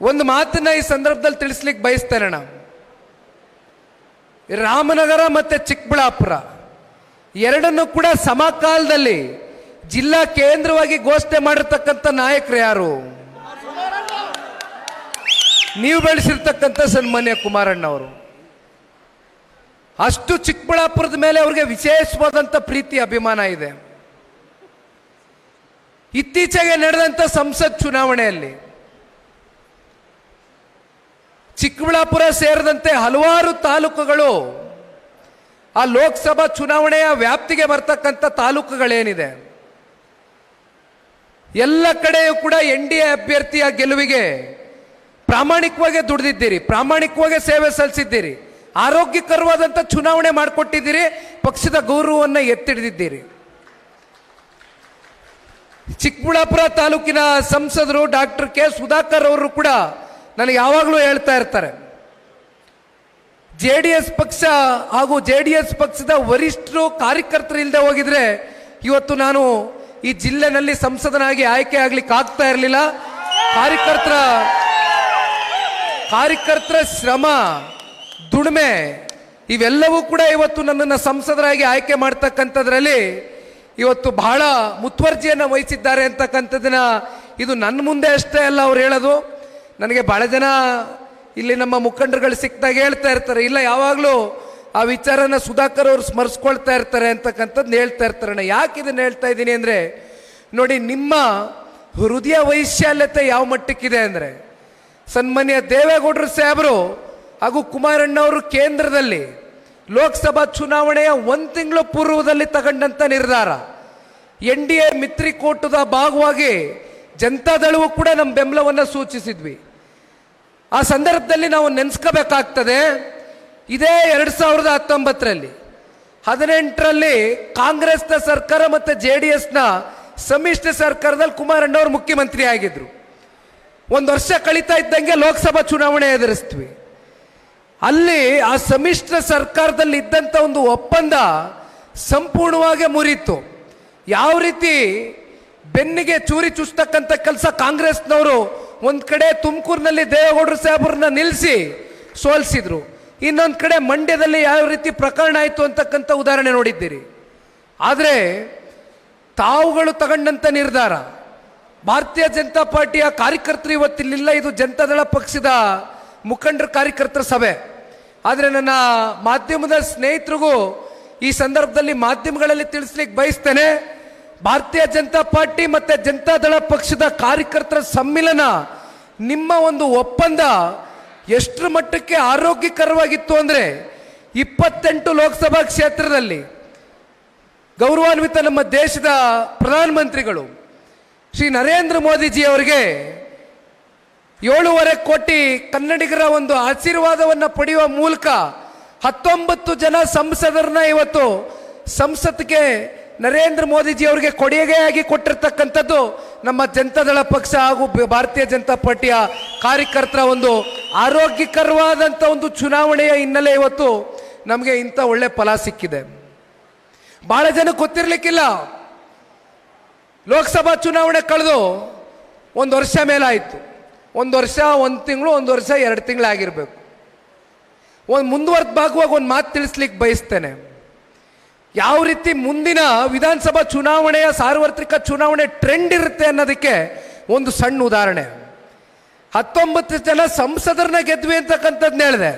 ಒಂದು ಮಾತನ್ನ ಈ ಸಂದರ್ಭದಲ್ಲಿ ತಿಳಿಸ್ಲಿಕ್ಕೆ ಬಯಸ್ತೇನೆ ನಾವು ರಾಮನಗರ ಮತ್ತೆ ಚಿಕ್ಕಬಳ್ಳಾಪುರ, ಎರಡನ್ನು ಕೂಡ ಸಮಕಾಲದಲ್ಲಿ ಜಿಲ್ಲಾ ಕೇಂದ್ರವಾಗಿ ಘೋಷಣೆ ಮಾಡಿರ್ತಕ್ಕಂಥ ನಾಯಕರು ಯಾರು? ನೀವು ಬೆಳೆಸಿರ್ತಕ್ಕಂಥ ಸನ್ಮಾನ್ಯ ಕುಮಾರಣ್ಣವರು. ಅಷ್ಟು ಚಿಕ್ಕಬಳ್ಳಾಪುರದ ಮೇಲೆ ಅವರಿಗೆ ವಿಶೇಷವಾದಂಥ ಪ್ರೀತಿ, ಅಭಿಮಾನ ಇದೆ. ಇತ್ತೀಚೆಗೆ ನಡೆದಂಥ ಸಂಸತ್ ಚುನಾವಣೆಯಲ್ಲಿ ಚಿಕ್ಕಬಳ್ಳಾಪುರ ಸೇರಿದಂತೆ ಹಲವಾರು ತಾಲೂಕುಗಳು ಆ ಲೋಕಸಭಾ ಚುನಾವಣೆಯ ವ್ಯಾಪ್ತಿಗೆ ಬರ್ತಕ್ಕಂಥ ತಾಲೂಕುಗಳೇನಿದೆ. ಎಲ್ಲ ಕಡೆಯೂ ಕೂಡ ಎನ್ ಡಿ ಎ ಅಭ್ಯರ್ಥಿಯ ಗೆಲುವಿಗೆ ಪ್ರಾಮಾಣಿಕವಾಗಿ ದುಡಿದಿದ್ದೀರಿ, ಪ್ರಾಮಾಣಿಕವಾಗಿ ಸೇವೆ ಸಲ್ಲಿಸಿದ್ದೀರಿ, ಆರೋಗ್ಯಕರವಾದಂಥ ಚುನಾವಣೆ ಮಾಡಿಕೊಟ್ಟಿದ್ದೀರಿ, ಪಕ್ಷದ ಗೌರವವನ್ನು ಎತ್ತಿಡಿದಿದ್ದೀರಿ. ಚಿಕ್ಕಬಳ್ಳಾಪುರ ತಾಲೂಕಿನ ಸಂಸದರು ಡಾಕ್ಟರ್ ಕೆ ಸುಧಾಕರ್ ಅವರು ಕೂಡ ನನಗೆ ಯಾವಾಗಲೂ ಹೇಳ್ತಾ ಇರ್ತಾರೆ, ಜೆ ಡಿ ಎಸ್ ಪಕ್ಷ ಹಾಗೂ ಜೆ ಡಿ ಎಸ್ ಪಕ್ಷದ ವರಿಷ್ಠರು ಕಾರ್ಯಕರ್ತರು ಇಲ್ಲದೆ ಹೋಗಿದ್ರೆ ಇವತ್ತು ನಾನು ಈ ಜಿಲ್ಲೆನಲ್ಲಿ ಸಂಸದನಾಗಿ ಆಯ್ಕೆ ಆಗ್ಲಿಕ್ಕೆ ಆಗ್ತಾ ಇರಲಿಲ್ಲ. ಕಾರ್ಯಕರ್ತರ ಕಾರ್ಯಕರ್ತರ ಶ್ರಮ, ದುಡಿಮೆ, ಇವೆಲ್ಲವೂ ಕೂಡ ಇವತ್ತು ನನ್ನನ್ನು ಸಂಸದರಾಗಿ ಆಯ್ಕೆ ಮಾಡ್ತಕ್ಕಂಥದ್ರಲ್ಲಿ ಇವತ್ತು ಬಹಳ ಮುತುವರ್ಜಿಯನ್ನು ವಹಿಸಿದ್ದಾರೆ ಅಂತಕ್ಕಂಥದ್ದನ್ನ ಇದು ನನ್ನ ಮುಂದೆ ಅಷ್ಟೇ ಅಲ್ಲ ಅವ್ರು ಹೇಳೋದು. ನನಗೆ ಬಹಳ ಜನ ಇಲ್ಲಿ ನಮ್ಮ ಮುಖಂಡರುಗಳು ಸಿಕ್ಕಿದಾಗ ಹೇಳ್ತಾ ಇರ್ತಾರೆ, ಇಲ್ಲ, ಯಾವಾಗಲೂ ಆ ವಿಚಾರನ ಸುಧಾಕರ್ ಅವರು ಸ್ಮರಿಸ್ಕೊಳ್ತಾ ಇರ್ತಾರೆ ಅಂತಕ್ಕಂಥದ್ದು ಹೇಳ್ತಾ ಇರ್ತಾರೆ ನಾನು ಯಾಕೆ ಇದನ್ನು ಹೇಳ್ತಾ ಇದ್ದೀನಿ ಅಂದರೆ, ನೋಡಿ, ನಿಮ್ಮ ಹೃದಯ ವೈಶಾಲ್ಯತೆ ಯಾವ ಮಟ್ಟಕ್ಕಿದೆ ಅಂದರೆ, ಸನ್ಮಾನ್ಯ ದೇವೇಗೌಡರು ಸಾಹೇಬರು ಹಾಗೂ ಕುಮಾರಣ್ಣವರು ಕೇಂದ್ರದಲ್ಲಿ ಲೋಕಸಭಾ ಚುನಾವಣೆಯ ಒಂದು ತಿಂಗಳು ಪೂರ್ವದಲ್ಲಿ ತಗೊಂಡಂಥ ನಿರ್ಧಾರ. ಎನ್ ಡಿ ಎ ಮಿತ್ರಿಕೂಟದ ಭಾಗವಾಗಿ ಜನತಾದಳವು ಕೂಡ ನಮ್ಮ ಬೆಂಬಲವನ್ನು ಸೂಚಿಸಿದ್ವಿ. ಆ ಸಂದರ್ಭದಲ್ಲಿ ನಾವು ನೆನೆಸ್ಕೋಬೇಕಾಗ್ತದೆ, ಇದೇ ಎರಡು ಸಾವಿರದ ಹತ್ತೊಂಬತ್ತರಲ್ಲಿ ಹದಿನೆಂಟರಲ್ಲಿ ಕಾಂಗ್ರೆಸ್ನ ಸರ್ಕಾರ ಮತ್ತು ಜೆ ಡಿ ಎಸ್ನ ಸಮ್ಮಿಶ್ರ ಸರ್ಕಾರದಲ್ಲಿ ಕುಮಾರಣ್ಣವರು ಮುಖ್ಯಮಂತ್ರಿ ಆಗಿದ್ರು. ಒಂದು ವರ್ಷ ಕಳೀತಾ ಇದ್ದಂಗೆ ಲೋಕಸಭಾ ಚುನಾವಣೆ ಎದುರಿಸ್ತೀವಿ. ಅಲ್ಲಿ ಆ ಸಮ್ಮಿಶ್ರ ಸರ್ಕಾರದಲ್ಲಿ ಇದ್ದಂಥ ಒಂದು ಒಪ್ಪಂದ ಸಂಪೂರ್ಣವಾಗಿ ಮುರಿತು. ಯಾವ ರೀತಿ ಬೆನ್ನಿಗೆ ಚೂರಿ ಚುಚ್ಚತಕ್ಕಂಥ ಕೆಲಸ ಕಾಂಗ್ರೆಸ್ನವರು. ಒಂದು ಕಡೆ ತುಮಕೂರಿನಲ್ಲಿ ದೇವೇಗೌಡರು ಸಾಹೇಬರನ್ನ ನಿಲ್ಲಿಸಿ ಸೋಲಿಸಿದ್ರು. ಇನ್ನೊಂದು ಕಡೆ ಮಂಡ್ಯದಲ್ಲಿ ಯಾವ ರೀತಿ ಪ್ರಕರಣ ಆಯಿತು ಅಂತಕ್ಕಂಥ ಉದಾಹರಣೆ ನೋಡಿದ್ದೀರಿ. ಆದರೆ ತಾವುಗಳು ತಗೊಂಡಂಥ ನಿರ್ಧಾರ. ಭಾರತೀಯ ಜನತಾ ಪಾರ್ಟಿಯ ಕಾರ್ಯಕರ್ತರು ಇವತ್ತಿಲ್ಲ ಇದು ಜನತಾದಳ ಪಕ್ಷದ ಮುಖಂಡರ ಕಾರ್ಯಕರ್ತರ ಸಭೆ. ಆದರೆ ನನ್ನ ಮಾಧ್ಯಮದ ಸ್ನೇಹಿತರಿಗೂ ಈ ಸಂದರ್ಭದಲ್ಲಿ ಮಾಧ್ಯಮಗಳಲ್ಲಿ ತಿಳಿಸ್ಲಿಕ್ಕೆ ಬಯಸ್ತೇನೆ ಭಾರತೀಯ ಜನತಾ ಪಾರ್ಟಿ ಮತ್ತೆ ಜನತಾದಳ ಪಕ್ಷದ ಕಾರ್ಯಕರ್ತರ ಸಮ್ಮಿಲನ ನಿಮ್ಮ ಒಂದು ಒಪ್ಪಂದ ಎಷ್ಟರ ಮಟ್ಟಕ್ಕೆ ಆರೋಗ್ಯಕರವಾಗಿತ್ತು ಅಂದರೆ ಇಪ್ಪತ್ತೆಂಟು ಲೋಕಸಭಾ ಕ್ಷೇತ್ರದಲ್ಲಿ ಗೌರವಾನ್ವಿತ ನಮ್ಮ ದೇಶದ ಪ್ರಧಾನಮಂತ್ರಿಗಳು ಶ್ರೀ ನರೇಂದ್ರ ಮೋದಿಜಿ ಅವರಿಗೆ ಏಳೂವರೆ ಕೋಟಿ ಕನ್ನಡಿಗರ ಒಂದು ಆಶೀರ್ವಾದವನ್ನು ಪಡೆಯುವ ಮೂಲಕ ಹತ್ತೊಂಬತ್ತು ಜನ ಸಂಸದರನ್ನ ಇವತ್ತು ಸಂಸತ್ಗೆ ನರೇಂದ್ರ ಮೋದಿಜಿ ಅವರಿಗೆ ಕೊಡುಗೆಯಾಗಿ ಕೊಟ್ಟಿರ್ತಕ್ಕಂಥದ್ದು ನಮ್ಮ ಜನತಾದಳ ಪಕ್ಷ ಹಾಗೂ ಭಾರತೀಯ ಜನತಾ ಪಾರ್ಟಿಯ ಕಾರ್ಯಕರ್ತರ ಒಂದು ಆರೋಗ್ಯಕರವಾದಂಥ ಒಂದು ಚುನಾವಣೆಯ ಹಿನ್ನೆಲೆ ಇವತ್ತು ನಮಗೆ ಇಂಥ ಒಳ್ಳೆ ಫಲ ಸಿಕ್ಕಿದೆ. ಬಹಳ ಜನ ಗೊತ್ತಿರಲಿಕ್ಕಿಲ್ಲ. ಲೋಕಸಭಾ ಚುನಾವಣೆ ಕಳೆದು ಒಂದು ವರ್ಷ ಮೇಲಾಯಿತು. ಒಂದು ವರ್ಷ, ಒಂದು ತಿಂಗಳು, ಒಂದು ವರ್ಷ, ಎರಡು ತಿಂಗಳಾಗಿರ್ಬೇಕು. ಒಂದು ಮುಂದುವರೆದ ಭಾಗವಾಗಿ ಒಂದು ಮಾತು ತಿಳಿಸ್ಲಿಕ್ಕೆ ಬಯಸ್ತೇನೆ. ಯಾವ ರೀತಿ ಮುಂದಿನ ವಿಧಾನಸಭಾ ಚುನಾವಣೆಯ ಸಾರ್ವತ್ರಿಕ ಚುನಾವಣೆ ಟ್ರೆಂಡ್ ಇರುತ್ತೆ ಅನ್ನೋದಕ್ಕೆ ಒಂದು ಸಣ್ಣ ಉದಾಹರಣೆ. ಹತ್ತೊಂಬತ್ತು ಜನ ಸಂಸದರನ್ನ ಗೆದ್ವಿ ಅಂತಕ್ಕಂಥದ್ದು ಹೇಳಿದೆ.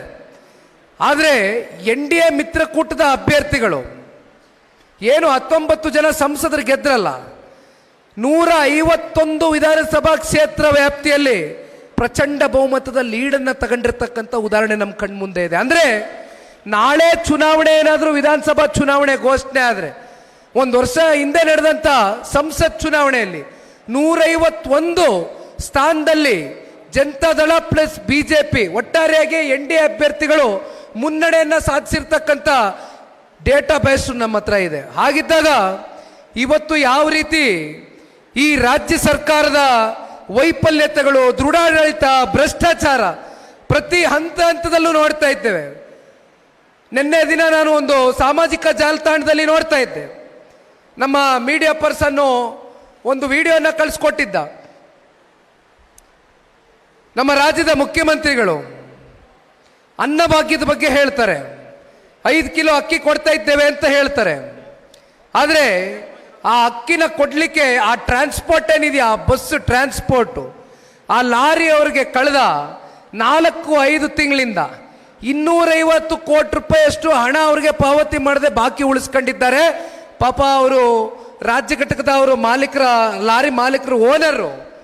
ಆದರೆ ಎನ್ ಡಿ ಎ ಮಿತ್ರಕೂಟದ ಅಭ್ಯರ್ಥಿಗಳು, ಏನು ಹತ್ತೊಂಬತ್ತು ಜನ ಸಂಸದರು ಗೆದ್ರಲ್ಲ, ನೂರ ಐವತ್ತೊಂದು ವಿಧಾನಸಭಾ ಕ್ಷೇತ್ರ ವ್ಯಾಪ್ತಿಯಲ್ಲಿ ಪ್ರಚಂಡ ಬಹುಮತದ ಲೀಡನ್ನು ತಗೊಂಡಿರ್ತಕ್ಕಂಥ ಉದಾಹರಣೆ ನಮ್ಮ ಕಣ್ಮುಂದೆ ಇದೆ. ಅಂದರೆ ನಾಳೆ ಚುನಾವಣೆ ಏನಾದರೂ ವಿಧಾನಸಭಾ ಚುನಾವಣೆ ಘೋಷಣೆ ಆದರೆ, ಒಂದು ವರ್ಷ ಹಿಂದೆ ನಡೆದಂಥ ಸಂಸತ್ ಚುನಾವಣೆಯಲ್ಲಿ ನೂರೈವತ್ತೊಂದು ಸ್ಥಾನದಲ್ಲಿ Janata Dal plus B J P ಒಟ್ಟಾರೆಯಾಗಿ ಎನ್ ಡಿ ಎ ಅಭ್ಯರ್ಥಿಗಳು ಮುನ್ನಡೆಯನ್ನು ಸಾಧಿಸಿರ್ತಕ್ಕಂಥ ಡೇಟಾ ಬೇಸ್ ನಮ್ಮ ಹತ್ರ ಇದೆ. ಹಾಗಿದ್ದಾಗ ಇವತ್ತು ಯಾವ ರೀತಿ ಈ ರಾಜ್ಯ ಸರ್ಕಾರದ ವೈಫಲ್ಯತೆಗಳು, ದೃಢಾಡಳಿತ, ಭ್ರಷ್ಟಾಚಾರ ಪ್ರತಿ ಹಂತ ಹಂತದಲ್ಲೂ ನೋಡ್ತಾ ಇದ್ದೇವೆ. ನಿನ್ನೆ ದಿನ ನಾನು ಒಂದು ಸಾಮಾಜಿಕ ಜಾಲತಾಣದಲ್ಲಿ ನೋಡ್ತಾ ಇದ್ದೆ. ನಮ್ಮ ಮೀಡಿಯಾ ಪರ್ಸನ್ನು ಒಂದು ವಿಡಿಯೋನ ಕಳಿಸ್ಕೊಟ್ಟಿದ್ದ. ನಮ್ಮ ರಾಜ್ಯದ ಮುಖ್ಯಮಂತ್ರಿಗಳು ಅನ್ನಭಾಗ್ಯದ ಬಗ್ಗೆ ಹೇಳ್ತಾರೆ. ಐದು ಕಿಲೋ ಅಕ್ಕಿ ಕೊಡ್ತಾ ಇದ್ದೇವೆ ಅಂತ ಹೇಳ್ತಾರೆ. ಆದರೆ ಆ ಅಕ್ಕಿನ ಕೊಡಲಿಕ್ಕೆ ಆ ಟ್ರಾನ್ಸ್ಪೋರ್ಟ್ ಏನಿದೆಯಾ? ಆ ಬಸ್ ಟ್ರಾನ್ಸ್ಪೋರ್ಟು ಆ ಲಾರಿ ಅವರಿಗೆ ಕಳೆದ ನಾಲ್ಕು ಐದು ತಿಂಗಳಿಂದ ಇನ್ನೂರೈವತ್ತು ಕೋಟಿ ರೂಪಾಯಿಯಷ್ಟು ಹಣ ಅವರಿಗೆ ಪಾವತಿ ಮಾಡದೆ ಬಾಕಿ ಉಳಿಸ್ಕೊಂಡಿದ್ದಾರೆ. ಪಾಪ ಅವರು ರಾಜ್ಯ ಘಟಕದ ಅವರು ಮಾಲೀಕರ, ಲಾರಿ ಮಾಲೀಕರು ಓನರು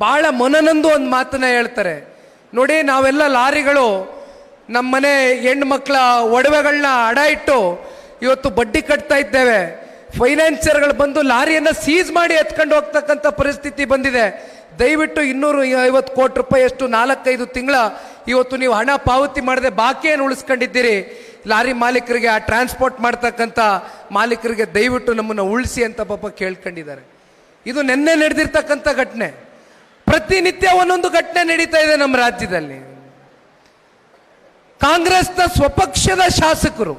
ಭಾಳ ಮನನಂದು ಒಂದು ಮಾತನ್ನ ಹೇಳ್ತಾರೆ. ನೋಡಿ, ನಾವೆಲ್ಲ ಲಾರಿಗಳು ನಮ್ಮ ಮನೆ ಮಕ್ಕಳ ಒಡವೆಗಳನ್ನ ಅಡ ಇಟ್ಟು ಇವತ್ತು ಬಡ್ಡಿ ಕಟ್ತಾ ಇದ್ದೇವೆ. ಫೈನಾನ್ಸಿಯರ್ಗಳು ಬಂದು ಲಾರಿಯನ್ನು ಸೀಸ್ ಮಾಡಿ ಎತ್ಕೊಂಡು ಹೋಗ್ತಕ್ಕಂಥ ಪರಿಸ್ಥಿತಿ ಬಂದಿದೆ. ದಯವಿಟ್ಟು ಇನ್ನೂರು ಐವತ್ತು ಕೋಟಿ ರೂಪಾಯಿ ಅಷ್ಟು ನಾಲ್ಕೈದು ತಿಂಗಳ ಇವತ್ತು ನೀವು ಹಣ ಪಾವತಿ ಮಾಡದೆ ಬಾಕಿಯನ್ನು ಉಳಿಸ್ಕೊಂಡಿದ್ದೀರಿ. ಲಾರಿ ಮಾಲೀಕರಿಗೆ ಆ ಟ್ರಾನ್ಸ್ಪೋರ್ಟ್ ಮಾಡ್ತಕ್ಕಂಥ ಮಾಲೀಕರಿಗೆ ದಯವಿಟ್ಟು ನಮ್ಮನ್ನು ಉಳಿಸಿ ಅಂತ ಪಾಪ ಕೇಳ್ಕೊಂಡಿದ್ದಾರೆ. ಇದು ನಿನ್ನೆ ನಡೆದಿರ್ತಕ್ಕಂಥ ಘಟನೆ. ಪ್ರತಿನಿತ್ಯ ಒಂದೊಂದು ಘಟನೆ ನಡೀತಾ ಇದೆ ನಮ್ಮ ರಾಜ್ಯದಲ್ಲಿ. ಕಾಂಗ್ರೆಸ್ನ ಸ್ವಪಕ್ಷದ ಶಾಸಕರು,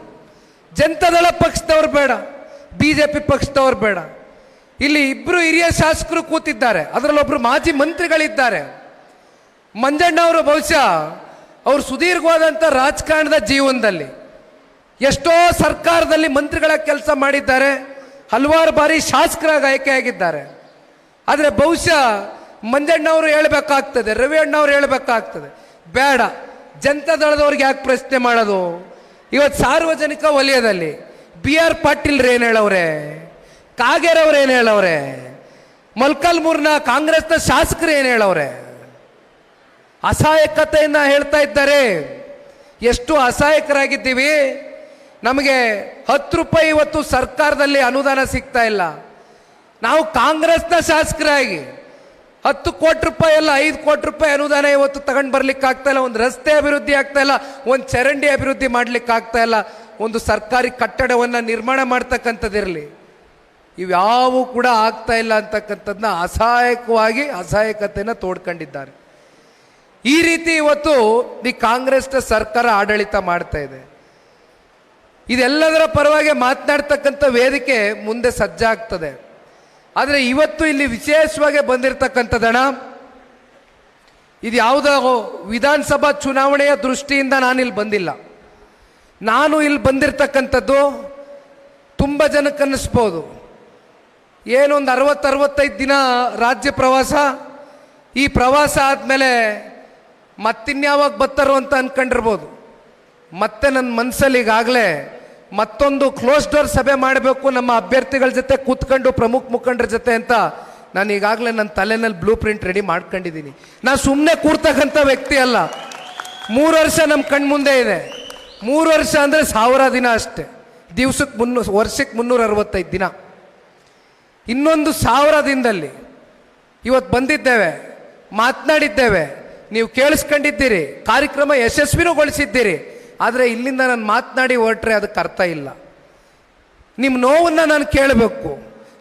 ಜನತಾದಳ ಪಕ್ಷದವ್ರು ಬೇಡ, ಬಿಜೆಪಿ ಪಕ್ಷದವ್ರು ಬೇಡ. ಇಲ್ಲಿ ಇಬ್ಬರು ಹಿರಿಯ ಶಾಸಕರು ಕೂತಿದ್ದಾರೆ. ಅದರಲ್ಲೊಬ್ರು ಮಾಜಿ ಮಂತ್ರಿಗಳಿದ್ದಾರೆ. ಮಂಜಣ್ಣ ಅವರು ಬಹುಶಃ ಅವರು ಸುದೀರ್ಘವಾದಂಥ ರಾಜಕಾರಣದ ಜೀವನದಲ್ಲಿ ಎಷ್ಟೋ ಸರ್ಕಾರದಲ್ಲಿ ಮಂತ್ರಿಗಳ ಕೆಲಸ ಮಾಡಿದ್ದಾರೆ. ಹಲವಾರು ಬಾರಿ ಶಾಸಕರಾಗಿ ಆಯ್ಕೆಯಾಗಿದ್ದಾರೆ. ಆದರೆ ಬಹುಶಃ ಮಂಜಣ್ಣವರು ಹೇಳಬೇಕಾಗ್ತದೆ, ರವಿ ಅಣ್ಣವ್ರು ಹೇಳಬೇಕಾಗ್ತದೆ, ಬೇಡ ಜನತಾ ದಳದವ್ರಿಗೆ ಯಾಕೆ ಪ್ರಶ್ನೆ ಮಾಡೋದು? ಇವತ್ತು ಸಾರ್ವಜನಿಕ ವಲಯದಲ್ಲಿ ಬಿ ಆರ್ ಪಾಟೀಲ್ ಏನು ಹೇಳವ್ರೆ? ಕಾಗೇರವ್ರು ಏನು ಹೇಳವ್ರೆ? ಮಲ್ಕಲ್ಮೂರ್ನ ಕಾಂಗ್ರೆಸ್ನ ಶಾಸಕರು ಏನು ಹೇಳವ್ರೆ? ಅಸಹಾಯಕತೆಯನ್ನ ಹೇಳ್ತಾ ಇದ್ದಾರೆ. ಎಷ್ಟು ಅಸಹಾಯಕರಾಗಿದ್ದೀವಿ? ನಮಗೆ ಹತ್ತು ರೂಪಾಯಿ ಇವತ್ತು ಸರ್ಕಾರದಲ್ಲಿ ಅನುದಾನ ಸಿಗ್ತಾ ಇಲ್ಲ. ನಾವು ಕಾಂಗ್ರೆಸ್ನ ಶಾಸಕರಾಗಿ ಹತ್ತು ಕೋಟಿ ರೂಪಾಯಿ ಅಲ್ಲ, ಐದು ಕೋಟಿ ರೂಪಾಯಿ ಅನುದಾನ ಇವತ್ತು ತಗೊಂಡು ಬರ್ಲಿಕ್ಕೆ ಆಗ್ತಾ ಇಲ್ಲ. ಒಂದು ರಸ್ತೆ ಅಭಿವೃದ್ಧಿ ಆಗ್ತಾ ಇಲ್ಲ, ಒಂದು ಚರಂಡಿ ಅಭಿವೃದ್ಧಿ ಮಾಡ್ಲಿಕ್ಕೆ ಆಗ್ತಾ ಇಲ್ಲ. ಒಂದು ಸರ್ಕಾರಿ ಕಟ್ಟಡವನ್ನು ನಿರ್ಮಾಣ ಮಾಡ್ತಕ್ಕಂಥದ್ದಿರಲಿ. ಇವ್ಯಾವು ಕೂಡ ಆಗ್ತಾ ಇಲ್ಲ ಅಂತಕ್ಕಂಥದ್ದನ್ನ ಅಸಹಾಯಕವಾಗಿ ಅಸಹಾಯಕತೆಯನ್ನು ತೋಡ್ಕೊಂಡಿದ್ದಾರೆ. ಈ ರೀತಿ ಇವತ್ತು ಈ ಕಾಂಗ್ರೆಸ್ನ ಸರ್ಕಾರ ಆಡಳಿತ ಮಾಡ್ತಾ ಇದೆ. ಇದೆಲ್ಲದರ ಪರವಾಗಿ ಮಾತನಾಡ್ತಕ್ಕಂಥ ವೇದಿಕೆ ಮುಂದೆ ಸಜ್ಜಾಗ್ತದೆ ಆದರೆ ಇವತ್ತು ಇಲ್ಲಿ ವಿಶೇಷವಾಗಿ ಬಂದಿರತಕ್ಕಂಥದ್ದಣ ಇದು ಯಾವುದೋ ವಿಧಾನಸಭಾ ಚುನಾವಣೆಯ ದೃಷ್ಟಿಯಿಂದ ನಾನಿಲ್ಲಿ ಬಂದಿಲ್ಲ. ನಾನು ಇಲ್ಲಿ ಬಂದಿರತಕ್ಕಂಥದ್ದು ತುಂಬ ಜನಕ್ಕೆ ಅನ್ನಿಸ್ಬೋದು ಏನೊಂದು ಅರವತ್ತು ಅರವತ್ತೈದು ದಿನ ರಾಜ್ಯ ಪ್ರವಾಸ? ಈ ಪ್ರವಾಸ ಆದಮೇಲೆ ಮತ್ತಿನ್ಯಾವಾಗ ಬರ್ತಾರೋ ಅಂತ ಅಂದ್ಕೊಂಡಿರ್ಬೋದು ಮತ್ತೆ ನನ್ನ ಮನಸ್ಸಲ್ಲಿ ಈಗಾಗಲೇ ಮತ್ತೊಂದು ಕ್ಲೋಸ್ ಡೋರ್ ಸಭೆ ಮಾಡಬೇಕು ನಮ್ಮ ಅಭ್ಯರ್ಥಿಗಳ ಜೊತೆ ಕೂತ್ಕೊಂಡು ಪ್ರಮುಖ ಮುಖಂಡರ ಜೊತೆ ಅಂತ ನಾನು ಈಗಾಗಲೇ ನನ್ನ ತಲೆನಲ್ಲಿ ಬ್ಲೂ ಪ್ರಿಂಟ್ ರೆಡಿ ಮಾಡ್ಕೊಂಡಿದ್ದೀನಿ. ನಾನು ಸುಮ್ಮನೆ ಕೂರ್ತಕ್ಕಂಥ ವ್ಯಕ್ತಿ ಅಲ್ಲ. ಮೂರು ವರ್ಷ ನಮ್ಮ ಕಣ್ಮುಂದೆ ಇದೆ. ಮೂರು ವರ್ಷ ಅಂದರೆ ಸಾವಿರ ದಿನ ಅಷ್ಟೇ. ದಿವ್ಸಕ್ಕೆ ಮುನ್ನೂರು ವರ್ಷಕ್ಕೆ ಮುನ್ನೂರ ಅರವತ್ತೈದು ದಿನ. ಇನ್ನೊಂದು ಸಾವಿರ ದಿನದಲ್ಲಿ ಇವತ್ತು ಬಂದಿದ್ದೇವೆ, ಮಾತನಾಡಿದ್ದೇವೆ, ನೀವು ಕೇಳಿಸ್ಕೊಂಡಿದ್ದೀರಿ, ಕಾರ್ಯಕ್ರಮ ಯಶಸ್ವಿನೂಗೊಳಿಸಿದ್ದೀರಿ ಆದರೆ ಇಲ್ಲಿಂದ ನಾನು ಮಾತನಾಡಿ ಹೊರಟ್ರೆ ಅದಕ್ಕೆ ಅರ್ಥ ಇಲ್ಲ. ನಿಮ್ಮ ನೋವನ್ನು ನಾನು ಕೇಳಬೇಕು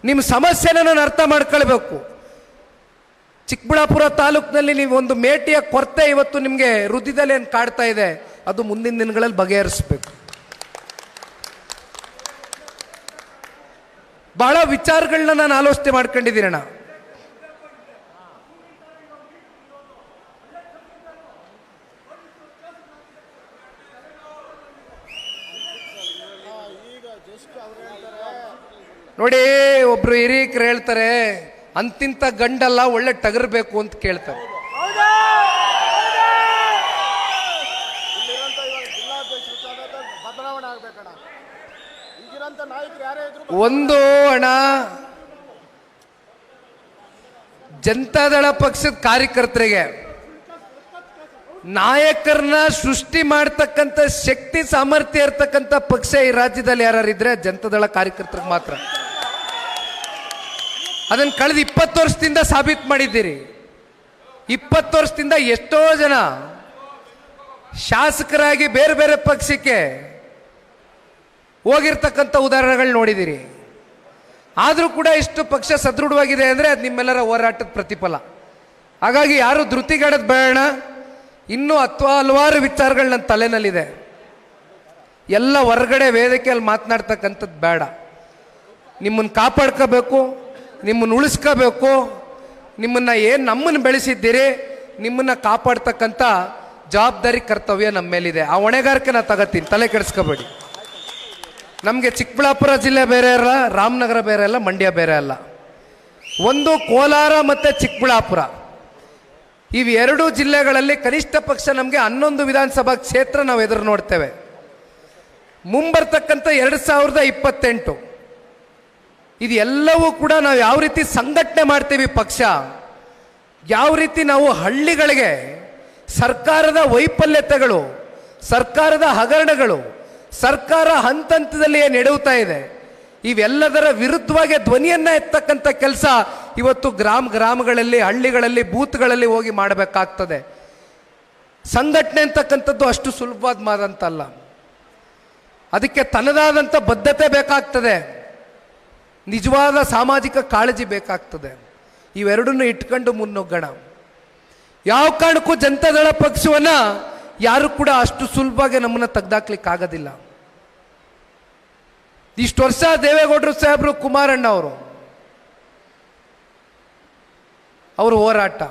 ನಿಮ್ಮ ಸಮಸ್ಯೆನ ನಾನು ಅರ್ಥ ಮಾಡ್ಕೊಳ್ಬೇಕು. ಚಿಕ್ಕಬಳ್ಳಾಪುರ ತಾಲೂಕಿನಲ್ಲಿ ನೀವು ಒಂದು ಮೇಟಿಯ ಕೊರತೆ ಇವತ್ತು ನಿಮಗೆ ವೃದ್ಧಿದಲ್ಲಿ ಏನು ಕಾಡ್ತಾ ಇದೆ, ಅದು ಮುಂದಿನ ದಿನಗಳಲ್ಲಿ ಬಗೆಹರಿಸ್ಬೇಕು. ಬಹಳ ವಿಚಾರಗಳನ್ನ ನಾನು ಆಲೋಚನೆ ಮಾಡ್ಕೊಂಡಿದ್ದೀನಿ ಅಣ್ಣ. ನೋಡಿ, ಒಬ್ರು ಹಿರಿಯಕರು ಹೇಳ್ತಾರೆ, ಅಂತಿಂತ ಗಂಡಲ್ಲ ಒಳ್ಳೆ ಟಗರ್ಬೇಕು ಅಂತ ಕೇಳ್ತಾರೆ. ಒಂದು ಹಣ ಜನತಾದಳ ಪಕ್ಷದ ಕಾರ್ಯಕರ್ತರಿಗೆ ನಾಯಕರನ್ನ ಸೃಷ್ಟಿ ಮಾಡ್ತಕ್ಕಂಥ ಶಕ್ತಿ ಸಾಮರ್ಥ್ಯ ಇರ್ತಕ್ಕಂಥ ಪಕ್ಷ ಈ ರಾಜ್ಯದಲ್ಲಿ ಯಾರು ಇದ್ರೆ ಜನತಾದಳ ಕಾರ್ಯಕರ್ತರಿಗೆ ಮಾತ್ರ. ಅದನ್ನು ಕಳೆದ ಇಪ್ಪತ್ತು ವರ್ಷದಿಂದ ಸಾಬೀತು ಮಾಡಿದ್ದೀರಿ. ಇಪ್ಪತ್ತು ವರ್ಷದಿಂದ ಎಷ್ಟೋ ಜನ ಶಾಸಕರಾಗಿ ಬೇರೆ ಬೇರೆ ಪಕ್ಷಕ್ಕೆ ಹೋಗಿರ್ತಕ್ಕಂಥ ಉದಾಹರಣೆಗಳು ನೋಡಿದ್ದೀರಿ ಆದರೂ ಕೂಡ ಇಷ್ಟು ಪಕ್ಷ ಸದೃಢವಾಗಿದೆ ಅಂದರೆ ಅದು ನಿಮ್ಮೆಲ್ಲರ ಹೋರಾಟದ ಪ್ರತಿಫಲ. ಹಾಗಾಗಿ ಯಾರು ಧೃತಿಗಡದ್ ಬೇಡ. ಇನ್ನೂ ಹತ್ತು ಹಲವಾರು ವಿಚಾರಗಳು ನನ್ನ ತಲೆನಲ್ಲಿದೆ. ಎಲ್ಲ ಹೊರಗಡೆ ವೇದಿಕೆಯಲ್ಲಿ ಮಾತನಾಡ್ತಕ್ಕಂಥದ್ದು ಬೇಡ. ನಿಮ್ಮನ್ನು ಕಾಪಾಡ್ಕೋಬೇಕು ನಿಮ್ಮನ್ನು ಉಳಿಸ್ಕೋಬೇಕು, ನಿಮ್ಮನ್ನು ಏನು ನಮ್ಮನ್ನು ಬೆಳೆಸಿದ್ದೀರಿ, ನಿಮ್ಮನ್ನು ಕಾಪಾಡ್ತಕ್ಕಂಥ ಜವಾಬ್ದಾರಿ, ಕರ್ತವ್ಯ ನಮ್ಮ ಮೇಲಿದೆ ಆ ಹೊಣೆಗಾರಿಕೆ ನಾನು ತಗೋತೀನಿ. ತಲೆ ಕೆಡಿಸ್ಕೋಬೇಡಿ. ನಮಗೆ ಚಿಕ್ಕಬಳ್ಳಾಪುರ ಜಿಲ್ಲೆ ಬೇರೆ ಅಲ್ಲ, ರಾಮನಗರ ಬೇರೆ ಅಲ್ಲ, ಮಂಡ್ಯ ಬೇರೆ ಅಲ್ಲ. ಒಂದು ಕೋಲಾರ ಮತ್ತು ಚಿಕ್ಕಬಳ್ಳಾಪುರ. ಇವೆರಡು ಜಿಲ್ಲೆಗಳಲ್ಲಿ ಕನಿಷ್ಠ ಪಕ್ಷ ನಮಗೆ ಹನ್ನೊಂದು ವಿಧಾನಸಭಾ ಕ್ಷೇತ್ರ ನಾವು ಎದುರು ನೋಡ್ತೇವೆ. ಮುಂಬರ್ತಕ್ಕಂಥ ಎರಡು ಸಾವಿರದ ಇಪ್ಪತ್ತೆಂಟು. ಇದೆಲ್ಲವೂ ಕೂಡ ನಾವು ಯಾವ ರೀತಿ ಸಂಘಟನೆ ಮಾಡ್ತೀವಿ ಪಕ್ಷ, ಯಾವ ರೀತಿ ನಾವು ಹಳ್ಳಿಗಳಿಗೆ ಸರ್ಕಾರದ ವೈಫಲ್ಯತೆಗಳು, ಸರ್ಕಾರದ ಹಗರಣಗಳು ಸರ್ಕಾರ ಹಂತ ಹಂತದಲ್ಲಿ ಏನು ಇದೆ. ಇವೆಲ್ಲದರ ವಿರುದ್ಧವಾಗಿ ಧ್ವನಿಯನ್ನ ಎತ್ತಕ್ಕಂಥ ಕೆಲಸ ಇವತ್ತು ಗ್ರಾಮ ಗ್ರಾಮಗಳಲ್ಲಿ, ಹಳ್ಳಿಗಳಲ್ಲಿ, ಬೂತ್ಗಳಲ್ಲಿ ಹೋಗಿ ಮಾಡಬೇಕಾಗ್ತದೆ. ಸಂಘಟನೆ ಅಂತಕ್ಕಂಥದ್ದು ಅಷ್ಟು ಸುಲಭವಾದ ಮಾದಂತಲ್ಲ. ಅದಕ್ಕೆ ತನ್ನದಾದಂಥ ಬದ್ಧತೆ ಬೇಕಾಗ್ತದೆ. ನಿಜವಾದ ಸಾಮಾಜಿಕ ಕಾಳಜಿ ಬೇಕಾಗ್ತದೆ. ಇವೆರಡನ್ನು ಇಟ್ಕೊಂಡು ಮುನ್ನುಗ್ಗೋಣ. ಯಾವ ಕಾರಣಕ್ಕೂ ಜನತಾದಳ ಪಕ್ಷವನ್ನ ಯಾರು ಕೂಡ ಅಷ್ಟು ಸುಲಭವಾಗಿ ನಮ್ಮನ್ನ ತೆಗ್ದಾಕ್ಲಿಕ್ಕೆ ಆಗೋದಿಲ್ಲ ಇಷ್ಟು ವರ್ಷ ದೇವೇಗೌಡರು ಸಾಹೇಬರು, ಕುಮಾರಣ್ಣ ಅವರು. ಅವರು ಹೋರಾಟ.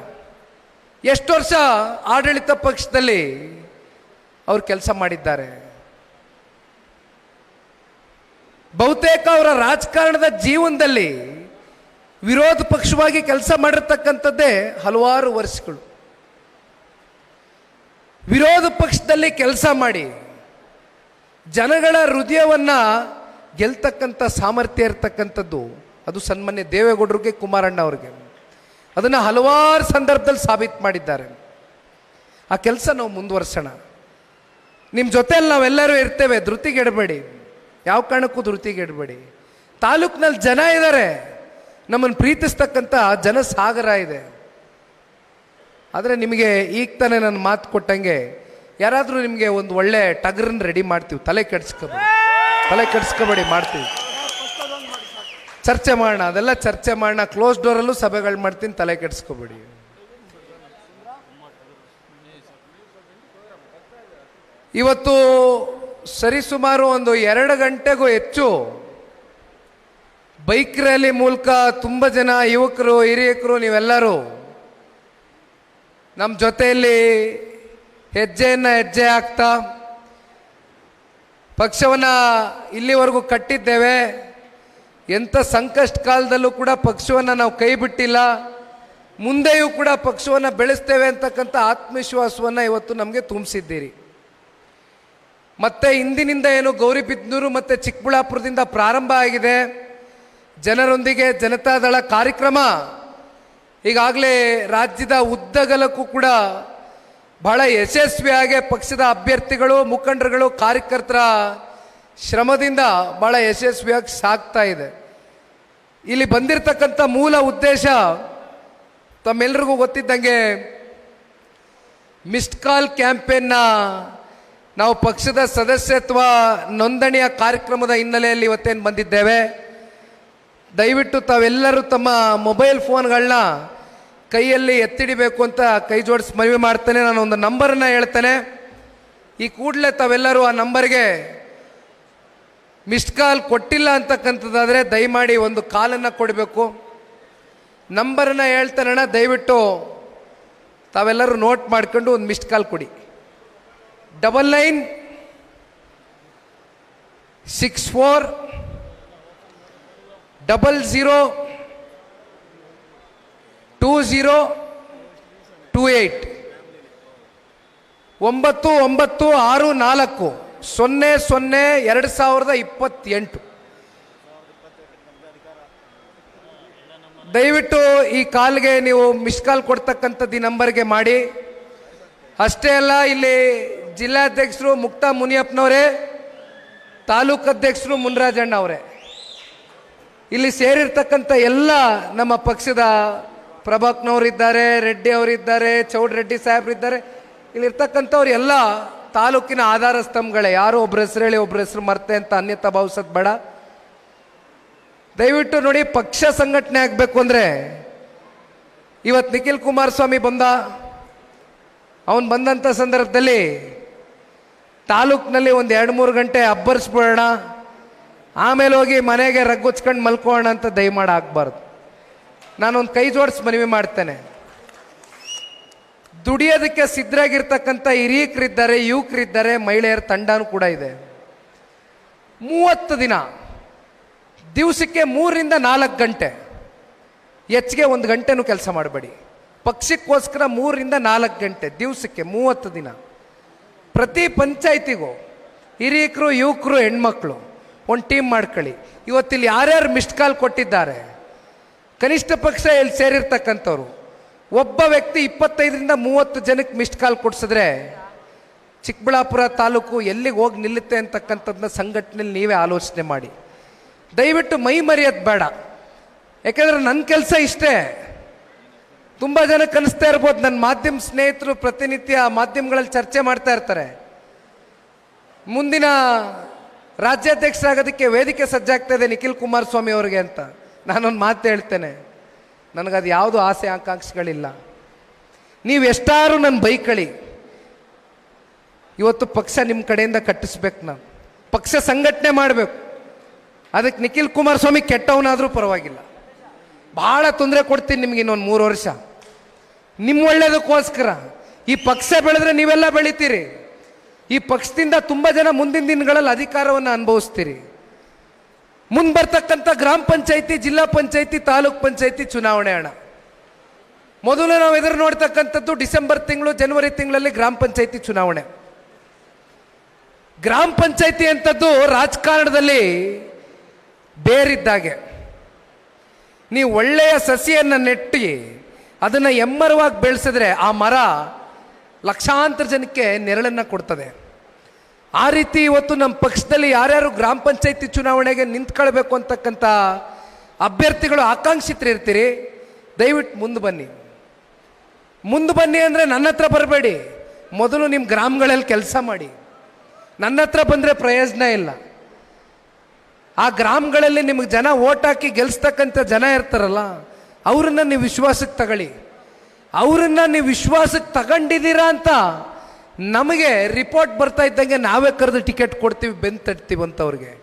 ಎಷ್ಟು ವರ್ಷ ಆಡಳಿತ ಪಕ್ಷದಲ್ಲಿ ಅವರು ಕೆಲಸ ಮಾಡಿದ್ದಾರೆ. ಬಹುತೇಕ ಅವರ ರಾಜಕಾರಣದ ಜೀವನದಲ್ಲಿ ವಿರೋಧ ಪಕ್ಷವಾಗಿ ಕೆಲಸ ಮಾಡಿರ್ತಕ್ಕಂಥದ್ದೇ ಹಲವಾರು ವರ್ಷಗಳು. ವಿರೋಧ ಪಕ್ಷದಲ್ಲಿ ಕೆಲಸ ಮಾಡಿ ಜನಗಳ ಹೃದಯವನ್ನು ಗೆಲ್ತಕ್ಕಂಥ ಸಾಮರ್ಥ್ಯ ಇರತಕ್ಕಂಥದ್ದು, ಅದು ಸನ್ಮಾನ್ಯ ದೇವೇಗೌಡರಿಗೆ, ಕುಮಾರಣ್ಣ ಅವ್ರಿಗೆ. ಅದನ್ನು ಹಲವಾರು ಸಂದರ್ಭದಲ್ಲಿ ಸಾಬೀತು ಮಾಡಿದ್ದಾರೆ. ಆ ಕೆಲಸ ನಾವು ಮುಂದುವರ್ಸೋಣ. ನಿಮ್ಮ ಜೊತೆಯಲ್ಲಿ ನಾವೆಲ್ಲರೂ ಇರ್ತೇವೆ, ಧೃತಿಗೆಡಬೇಡಿ. ಯಾವ ಕಾರಣಕ್ಕೂ ಧೃತಿಗೆಡಬೇಡಿ. ತಾಲೂಕಿನಲ್ಲಿ ಜನ ಇದ್ದಾರೆ ನಮ್ಮನ್ನು ಪ್ರೀತಿಸ್ತಕ್ಕಂಥ ಜನಸಾಗರ ಇದೆ. ಆದರೆ ನಿಮಗೆ ಈಗ ತಾನೇ ನಾನು ಮಾತು ಕೊಟ್ಟಂಗೆ ಯಾರಾದರೂ ನಿಮಗೆ ಒಂದು ಒಳ್ಳೆ ಟಗರನ್ನ ರೆಡಿ ಮಾಡ್ತೀವಿ, ತಲೆ ಕೆಡಿಸ್ಕೋಬೇಡಿ. ತಲೆ ಕೆಡಿಸ್ಕೋಬೇಡಿ, ಮಾಡ್ತೀವಿ. ಚರ್ಚೆ ಮಾಡೋಣ, ಅದೆಲ್ಲ ಚರ್ಚೆ ಮಾಡೋಣ. ಕ್ಲೋಸ್ ಡೋರಲ್ಲೂ ಸಭೆಗಳು ಮಾಡ್ತೀನಿ, ತಲೆ ಕೆಡಿಸ್ಕೋಬೇಡಿ. ಇವತ್ತು ಸರಿಸುಮಾರು ಒಂದು ಎರಡು ಗಂಟೆಗೂ ಹೆಚ್ಚು ಬೈಕ್ ರ್ಯಾಲಿ ಮೂಲಕ ತುಂಬ ಜನ ಯುವಕರು, ಹಿರಿಯಕರು, ನೀವೆಲ್ಲರೂ ನಮ್ಮ ಜೊತೆಯಲ್ಲಿ ಹೆಜ್ಜೆಯನ್ನು ಹೆಜ್ಜೆ ಹಾಕ್ತಾ ಪಕ್ಷವನ್ನು ಇಲ್ಲಿವರೆಗೂ ಕಟ್ಟಿದ್ದೇವೆ. ಎಂಥ ಸಂಕಷ್ಟ ಕಾಲದಲ್ಲೂ ಕೂಡ ಪಕ್ಷವನ್ನು ನಾವು ಕೈ ಬಿಟ್ಟಿಲ್ಲ. ಮುಂದೆಯೂ ಕೂಡ ಪಕ್ಷವನ್ನು ಬೆಳೆಸ್ತೇವೆ ಅಂತಕ್ಕಂಥ ಆತ್ಮವಿಶ್ವಾಸವನ್ನು ಇವತ್ತು ನಮಗೆ ತುಂಬಿಸಿದ್ದೀರಿ. ಮತ್ತೆ ಇಂದಿನಿಂದ ಏನು ಗೌರಿಬಿದ್ನೂರು ಮತ್ತು ಚಿಕ್ಕಬಳ್ಳಾಪುರದಿಂದ ಪ್ರಾರಂಭ ಆಗಿದೆ. ಜನರೊಂದಿಗೆ ಜನತಾದಳ ಕಾರ್ಯಕ್ರಮ ಈಗಾಗಲೇ ರಾಜ್ಯದ ಉದ್ದಗಲಕ್ಕೂ ಕೂಡ ಬಹಳ ಯಶಸ್ವಿಯಾಗಿ ಪಕ್ಷದ ಅಭ್ಯರ್ಥಿಗಳು, ಮುಖಂಡರುಗಳು, ಕಾರ್ಯಕರ್ತರ ಶ್ರಮದಿಂದ ಬಹಳ ಯಶಸ್ವಿಯಾಗಿ ಸಾಗ್ತಾ ಇದೆ. ಇಲ್ಲಿ ಬಂದಿರತಕ್ಕಂಥ ಮೂಲ ಉದ್ದೇಶ ತಮ್ಮೆಲ್ಲರಿಗೂ ಗೊತ್ತಿದ್ದಂಗೆ ಮಿಸ್ಡ್ ಕಾಲ್ ಕ್ಯಾಂಪೇನ್ನ ನಾವು ಪಕ್ಷದ ಸದಸ್ಯತ್ವ ನೋಂದಣಿಯ ಕಾರ್ಯಕ್ರಮದ ಹಿನ್ನೆಲೆಯಲ್ಲಿ ಇವತ್ತೇನು ಬಂದಿದ್ದೇವೆ. ದಯವಿಟ್ಟು ತಾವೆಲ್ಲರೂ ತಮ್ಮ ಮೊಬೈಲ್ ಫೋನ್ಗಳನ್ನ ಕೈಯಲ್ಲಿ ಎತ್ತಿಡಿಬೇಕು ಅಂತ ಕೈ ಜೋಡಿಸಿ ಮನವಿ ಮಾಡ್ತೇನೆ. ನಾನು ಒಂದು ನಂಬರನ್ನು ಹೇಳ್ತೇನೆ. ಈ ಕೂಡಲೇ ತಾವೆಲ್ಲರೂ ಆ ನಂಬರ್ಗೆ ಮಿಸ್ಡ್ ಕಾಲ್ ಕೊಟ್ಟಿಲ್ಲ ಅಂತಕ್ಕಂಥದ್ದಾದರೆ ದಯಮಾಡಿ ಒಂದು ಕಾಲನ್ನು ಕೊಡಬೇಕು. ನಂಬರನ್ನು ಹೇಳ್ತಾನಣ್ಣ ದಯವಿಟ್ಟು ತಾವೆಲ್ಲರೂ ನೋಟ್ ಮಾಡ್ಕೊಂಡು ಒಂದು ಮಿಸ್ಡ್ ಕಾಲ್ ಕೊಡಿ. Double nine six four double zero two zero two eight ಒಂಬತ್ತು ಒಂಬತ್ತು, ಆರು, ನಾಲ್ಕು, ಸೊನ್ನೆ ಸೊನ್ನೆ, ಎರಡು ಸಾವಿರದ ಇಪ್ಪತ್ತೆಂಟು. ದಯವಿಟ್ಟು ಈ ಕಾಲ್ಗೆ ನೀವು ಮಿಸ್ ಕಾಲ್ ಕೊಡ್ತಕ್ಕಂಥದ್ದು ಈ ನಂಬರ್ಗೆ ಮಾಡಿ. ಅಷ್ಟೇ ಅಲ್ಲ, ಇಲ್ಲಿ ಜಿಲ್ಲಾಧ್ಯಕ್ಷರು ಮುಕ್ತಾ ಮುನಿಯಪ್ಪನವರೇ ತಾಲೂಕು ಅಧ್ಯಕ್ಷರು ಮುನ್ರಾಜಣ್ಣ ಅವರೇ ಇಲ್ಲಿ ಸೇರಿರ್ತಕ್ಕಂಥ ಎಲ್ಲ ನಮ್ಮ ಪಕ್ಷದ ಪ್ರಭಾಕ್ನವರಿದ್ದಾರೆ, ರೆಡ್ಡಿ ಅವರಿದ್ದಾರೆ, ಚೌಡ್ ರೆಡ್ಡಿ ಸಾಹೇಬ್ರಿದ್ದಾರೆ. ಇಲ್ಲಿರ್ತಕ್ಕಂಥವ್ರು ಎಲ್ಲ ತಾಲೂಕಿನ ಆಧಾರ ಸ್ತಂಭಗಳೇ. ಯಾರು ಒಬ್ಬರ ಹೆಸರು ಹೇಳಿ ಒಬ್ಬರ ಹೆಸರು ಮರ್ತೆ ಅಂತ ಅನ್ಯತಾ ಭಾವಿಸೋದು ಬೇಡ. ದಯವಿಟ್ಟು ನೋಡಿ ಪಕ್ಷ ಸಂಘಟನೆ ಆಗಬೇಕು ಅಂದರೆ ಇವತ್ತು ನಿಖಿಲ್ ಕುಮಾರಸ್ವಾಮಿ ಬಂದ, ಅವನು ಬಂದಂಥ ಸಂದರ್ಭದಲ್ಲಿ ತಾಲೂಕಿನಲ್ಲಿ ಒಂದು ಎರಡು ಮೂರು ಗಂಟೆ ಅಬ್ಬರಿಸ್ಬಿಡೋಣ. ಆಮೇಲೆ ಹೋಗಿ ಮನೆಗೆ ರಗ್ಗುಚ್ಕೊಂಡು ಮಲ್ಕೋಣ ಅಂತ ದಯಮಾಡಿ ಆಗ್ಬಾರ್ದು. ನಾನೊಂದು ಕೈ ಜೋಡಿಸಿ ಮನವಿ ಮಾಡ್ತೇನೆ. ದುಡಿಯೋದಕ್ಕೆ ಸಿದ್ಧರಾಗಿರ್ತಕ್ಕಂಥ ಹಿರಿಯಕರಿದ್ದಾರೆ, ಯುವಕರಿದ್ದಾರೆ, ಮಹಿಳೆಯರ ತಂಡನೂ ಕೂಡ ಇದೆ. ಮೂವತ್ತು ದಿನ, ದಿವಸಕ್ಕೆ ಮೂರರಿಂದ ನಾಲ್ಕು ಗಂಟೆ, ಹೆಚ್ಚಿಗೆ ಒಂದು ಗಂಟೆನೂ ಕೆಲಸ ಮಾಡಬೇಡಿ. ಪಕ್ಷಕ್ಕೋಸ್ಕರ ಮೂರರಿಂದ ನಾಲ್ಕು ಗಂಟೆ, ದಿವಸಕ್ಕೆ ಮೂವತ್ತು ದಿನ. ಪ್ರತಿ ಪಂಚಾಯಿತಿಗೂ ಹಿರಿಯಕರು, ಯುವಕರು, ಹೆಣ್ಮಕ್ಳು ಒಂದು ಟೀಮ್ ಮಾಡ್ಕೊಳ್ಳಿ. ಇವತ್ತಿಲ್ಲಿ ಯಾರ್ಯಾರು ಮಿಸ್ಡ್ ಕಾಲ್ ಕೊಟ್ಟಿದ್ದಾರೆ, ಕನಿಷ್ಠ ಪಕ್ಷ ಇಲ್ಲಿ ಸೇರಿರ್ತಕ್ಕಂಥವ್ರು, ಒಬ್ಬ ವ್ಯಕ್ತಿ ಇಪ್ಪತ್ತೈದರಿಂದ ಮೂವತ್ತು ಜನಕ್ಕೆ ಮಿಸ್ಡ್ ಕಾಲ್ ಕೊಡ್ಸಿದ್ರೆ, ಚಿಕ್ಕಬಳ್ಳಾಪುರ ತಾಲೂಕು ಎಲ್ಲಿಗೆ ಹೋಗಿ ನಿಲ್ಲುತ್ತೆ ಅಂತಕ್ಕಂಥದ್ದನ್ನ ಸಂಘಟನೆಯಲ್ಲಿ ನೀವೇ ಆಲೋಚನೆ ಮಾಡಿ. ದಯವಿಟ್ಟು ಮೈ ಮರೆಯೋದು ಬೇಡ. ಯಾಕೆಂದ್ರೆ ನನ್ನ ಕೆಲಸ ಇಷ್ಟೇ. ತುಂಬ ಜನ ಕನಿಸ್ತಾ ಇರ್ಬೋದು ನನ್ನ ಮಾಧ್ಯಮ ಸ್ನೇಹಿತರು, ಪ್ರತಿನಿತ್ಯ ಮಾಧ್ಯಮಗಳಲ್ಲಿ ಚರ್ಚೆ ಮಾಡ್ತಾ ಇರ್ತಾರೆ. ಮುಂದಿನ ರಾಜ್ಯಾಧ್ಯಕ್ಷರಾಗೋದಕ್ಕೆ ವೇದಿಕೆ ಸಜ್ಜಾಗ್ತಾ ಇದೆ ನಿಖಿಲ್ ಕುಮಾರಸ್ವಾಮಿ ಅವರಿಗೆ ಅಂತ. ನಾನೊಂದು ಮಾತು ಹೇಳ್ತೇನೆ. ನನಗದು ಯಾವುದು ಆಸೆ ಆಕಾಂಕ್ಷೆಗಳಿಲ್ಲ. ನೀವು ಎಷ್ಟಾರು ನನ್ನ ಬೈಕಳಿ. ಇವತ್ತು ಪಕ್ಷ ನಿಮ್ಮ ಕಡೆಯಿಂದ ಕಟ್ಟಿಸ್ಬೇಕು ನಾನು. ಪಕ್ಷ ಸಂಘಟನೆ ಮಾಡಬೇಕು. ಅದಕ್ಕೆ ನಿಖಿಲ್ ಕುಮಾರಸ್ವಾಮಿ ಕೆಟ್ಟವನಾದರೂ ಪರವಾಗಿಲ್ಲ. ಭಾಳ ತೊಂದರೆ ಕೊಡ್ತೀನಿ ನಿಮ್ಗೆ ಇನ್ನೊಂದು ಮೂರು ವರ್ಷ. ನಿಮ್ಮ ಒಳ್ಳೇದಕ್ಕೋಸ್ಕರ. ಈ ಪಕ್ಷ ಬೆಳೆದ್ರೆ ನೀವೆಲ್ಲ ಬೆಳಿತೀರಿ. ಈ ಪಕ್ಷದಿಂದ ತುಂಬ ಜನ ಮುಂದಿನ ದಿನಗಳಲ್ಲಿ ಅಧಿಕಾರವನ್ನು ಅನುಭವಿಸ್ತೀರಿ. ಮುಂದೆ ಬರ್ತಕ್ಕಂಥ ಗ್ರಾಮ ಪಂಚಾಯಿತಿ, ಜಿಲ್ಲಾ ಪಂಚಾಯಿತಿ, ತಾಲೂಕ್ ಪಂಚಾಯಿತಿ ಚುನಾವಣೆ ಹಣ ಮೊದಲು ನಾವು ಎದುರು ನೋಡ್ತಕ್ಕಂಥದ್ದು ಡಿಸೆಂಬರ್ ತಿಂಗಳು, ಜನವರಿ ತಿಂಗಳಲ್ಲಿ ಗ್ರಾಮ ಪಂಚಾಯಿತಿ ಚುನಾವಣೆ. ಗ್ರಾಮ ಪಂಚಾಯಿತಿ ಅಂಥದ್ದು ರಾಜಕಾರಣದಲ್ಲಿ ಬೇರಿದ್ದಾಗೆ. ನೀವು ಒಳ್ಳೆಯ ಸಸಿಯನ್ನು ನೆಟ್ಟಿ ಅದನ್ನು ಎಮ್ಮರವಾಗಿ ಬೆಳೆಸಿದ್ರೆ ಆ ಮರ ಲಕ್ಷಾಂತರ ಜನಕ್ಕೆ ನೆರಳನ್ನು ಕೊಡ್ತದೆ. ಆ ರೀತಿ ಇವತ್ತು ನಮ್ಮ ಪಕ್ಷದಲ್ಲಿ ಯಾರ್ಯಾರು ಗ್ರಾಮ ಪಂಚಾಯತಿ ಚುನಾವಣೆಗೆ ನಿಂತ್ಕೊಳ್ಬೇಕು ಅಂತಕ್ಕಂಥ ಅಭ್ಯರ್ಥಿಗಳು ಆಕಾಂಕ್ಷಿತರಿರ್ತೀರಿ, ದಯವಿಟ್ಟು ಮುಂದೆ ಬನ್ನಿ. ಮುಂದೆ ಬನ್ನಿ ಅಂದರೆ ನನ್ನ ಹತ್ರ ಬರಬೇಡಿ. ಮೊದಲು ನಿಮ್ಮ ಗ್ರಾಮಗಳಲ್ಲಿ ಕೆಲಸ ಮಾಡಿ. ನನ್ನ ಹತ್ರ ಬಂದರೆ ಪ್ರಯೋಜನ ಇಲ್ಲ. ಆ ಗ್ರಾಮಗಳಲ್ಲಿ ನಿಮಗೆ ಜನ ಓಟ್ ಹಾಕಿ ಗೆಲ್ಸ್ತಕ್ಕಂಥ ಜನ ಇರ್ತಾರಲ್ಲ, ಅವರನ್ನು ನೀವು ವಿಶ್ವಾಸಕ್ಕೆ ತಗೊಳ್ಳಿ. ಅವರನ್ನು ನೀವು ವಿಶ್ವಾಸಕ್ಕೆ ತಗೊಂಡಿದ್ದೀರಾ ಅಂತ ನಮಗೆ ರಿಪೋರ್ಟ್ ಬರ್ತಾ ಇದ್ದಂಗೆ ನಾವೇ ಕರೆದು ಟಿಕೆಟ್ ಕೊಡ್ತೀವಿ, ಬೆನ್ ತಟ್ತೀವಿ ಅಂತವ್ರಿಗೆ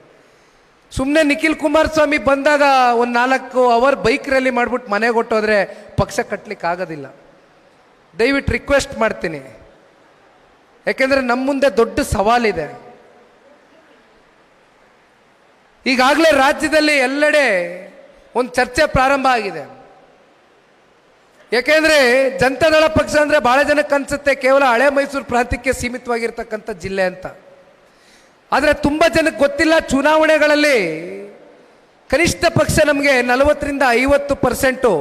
ಸುಮ್ಮನೆ ನಿಖಿಲ್ ಕುಮಾರಸ್ವಾಮಿ ಬಂದಾಗ ಒಂದು ನಾಲ್ಕು ಅವರ್ ಬೈಕ್ ರ್ಯಾಲಿ ಮಾಡಿಬಿಟ್ಟು ಮನೆಗೆ ಹೊಟ್ಟೋದ್ರೆ ಪಕ್ಷ ಕಟ್ಟಲಿಕ್ಕೆ ಆಗೋದಿಲ್ಲ. ದಯವಿಟ್ಟು ರಿಕ್ವೆಸ್ಟ್ ಮಾಡ್ತೀನಿ. ಯಾಕೆಂದರೆ ನಮ್ಮ ಮುಂದೆ ದೊಡ್ಡ ಸವಾಲಿದೆ. ಈಗಾಗಲೇ ರಾಜ್ಯದಲ್ಲಿ ಎಲ್ಲೆಡೆ ಒಂದು ಚರ್ಚೆ ಪ್ರಾರಂಭ ಆಗಿದೆ. ಯಾಕೆಂದ್ರೆ ಜನತಾದಳ ಪಕ್ಷ ಅಂದ್ರೆ ಬಹಳ ಜನಕ್ಕೆ ಅನಿಸುತ್ತೆ, ಕೇವಲ ಹಳೆ ಮೈಸೂರು ಪ್ರಾಂತ್ಯಕ್ಕೆ ಸೀಮಿತವಾಗಿರ್ತಕ್ಕಂಥ ಜಿಲ್ಲೆ ಅಂತ. ಆದರೆ ತುಂಬ ಜನಕ್ಕೆ ಗೊತ್ತಿಲ್ಲ, ಚುನಾವಣೆಗಳಲ್ಲಿ ಕನಿಷ್ಠ ಪಕ್ಷ ನಮಗೆ ನಲವತ್ತರಿಂದ ಐವತ್ತು ಪರ್ಸೆಂಟು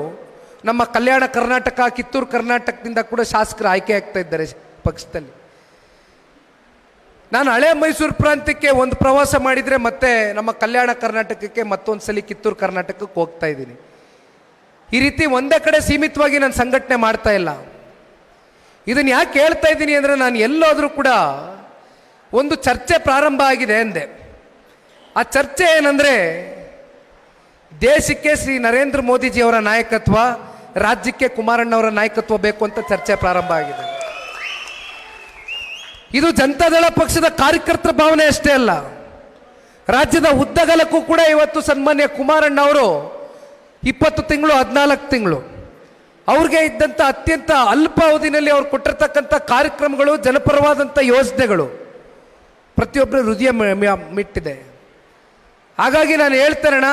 ನಮ್ಮ ಕಲ್ಯಾಣ ಕರ್ನಾಟಕ, ಕಿತ್ತೂರು ಕರ್ನಾಟಕದಿಂದ ಕೂಡ ಶಾಸಕರು ಆಯ್ಕೆ ಆಗ್ತಾ ಇದ್ದಾರೆ ಪಕ್ಷದಲ್ಲಿ. ನಾನು ಹಳೆ ಮೈಸೂರು ಪ್ರಾಂತ್ಯಕ್ಕೆ ಒಂದು ಪ್ರವಾಸ ಮಾಡಿದರೆ ಮತ್ತೆ ನಮ್ಮ ಕಲ್ಯಾಣ ಕರ್ನಾಟಕಕ್ಕೆ ಮತ್ತೊಂದು ಸಲ ಕಿತ್ತೂರು ಕರ್ನಾಟಕಕ್ಕೆ ಹೋಗ್ತಾ ಇದ್ದೀನಿ. ಈ ರೀತಿ ಒಂದೇ ಕಡೆ ಸೀಮಿತವಾಗಿ ನಾನು ಸಂಘಟನೆ ಮಾಡ್ತಾ ಇಲ್ಲ. ಇದನ್ನು ಯಾಕೆ ಹೇಳ್ತಾ ಇದ್ದೀನಿ ಅಂದರೆ ನಾನು ಎಲ್ಲೋದರೂ ಕೂಡ ಒಂದು ಚರ್ಚೆ ಪ್ರಾರಂಭ ಆಗಿದೆ ಅಂದೆ. ಆ ಚರ್ಚೆ ಏನಂದರೆ ದೇಶಕ್ಕೆ ಶ್ರೀ ನರೇಂದ್ರ ಮೋದಿಜಿಯವರ ನಾಯಕತ್ವ, ರಾಜ್ಯಕ್ಕೆ ಕುಮಾರಣ್ಣವರ ನಾಯಕತ್ವ ಬೇಕು ಅಂತ ಚರ್ಚೆ ಪ್ರಾರಂಭ ಆಗಿದೆ. ಇದು ಜನತಾದಳ ಪಕ್ಷದ ಕಾರ್ಯಕರ್ತರ ಭಾವನೆ ಅಷ್ಟೇ ಅಲ್ಲ. ರಾಜ್ಯದ ಉದ್ದಗಲಕ್ಕೂ ಕೂಡ ಇವತ್ತು ಸನ್ಮಾನ್ಯ ಕುಮಾರಣ್ಣ ಅವರು ಇಪ್ಪತ್ತು ತಿಂಗಳು, ಹದಿನಾಲ್ಕು ತಿಂಗಳು. ಅವ್ರಿಗೆ ಇದ್ದಂಥ ಅತ್ಯಂತ ಅಲ್ಪ ಅವಧಿನಲ್ಲಿ ಅವ್ರು ಕೊಟ್ಟಿರ್ತಕ್ಕಂಥ ಕಾರ್ಯಕ್ರಮಗಳು ಜನಪರವಾದಂಥ ಯೋಜನೆಗಳು. ಪ್ರತಿಯೊಬ್ಬರ ಹೃದಯ ಮಿಟ್ಟಿದೆ. ಹಾಗಾಗಿ ನಾನು ಹೇಳ್ತಾರಣ